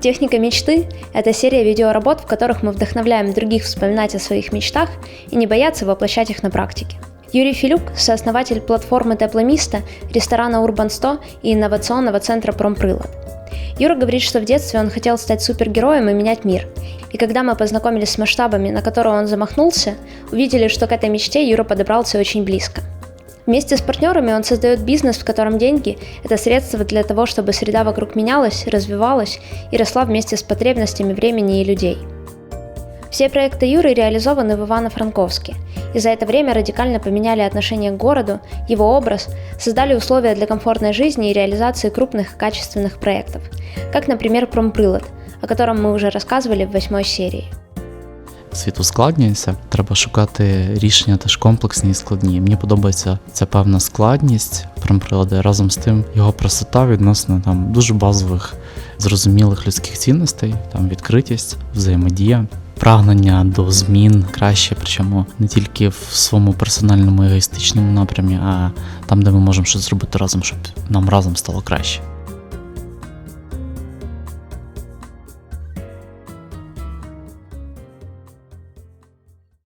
Техника мечты – это серия видеоработ, в которых мы вдохновляем других вспоминать о своих мечтах и не бояться воплощать их на практике. Юрий Филюк – сооснователь платформы Тепломиста, ресторана Урбан 100 и инновационного центра Промпрылад. Юра говорит, что в детстве он хотел стать супергероем и менять мир. И когда мы познакомились с масштабами, на которые он замахнулся, увидели, что к этой мечте Юра подобрался очень близко. Вместе с партнерами он создает бизнес, в котором деньги – это средство для того, чтобы среда вокруг менялась, развивалась и росла вместе с потребностями времени и людей. Все проекты Юры реализованы в Ивано-Франковске, и за это время радикально поменяли отношение к городу, его образ, создали условия для комфортной жизни и реализации крупных качественных проектов, как, например, Промприлад, о котором мы уже рассказывали в восьмой серии. Світ ускладнюється, треба шукати рішення теж комплексні і складні. Мені подобається ця певна складність промприлади. Разом з тим його простота відносно там дуже базових, зрозумілих людських цінностей, там відкритість, взаємодія. Прагнення до змін краще, причому не тільки в своєму персональному егоїстичному напрямі, а там, де ми можемо щось зробити разом, щоб нам разом стало краще.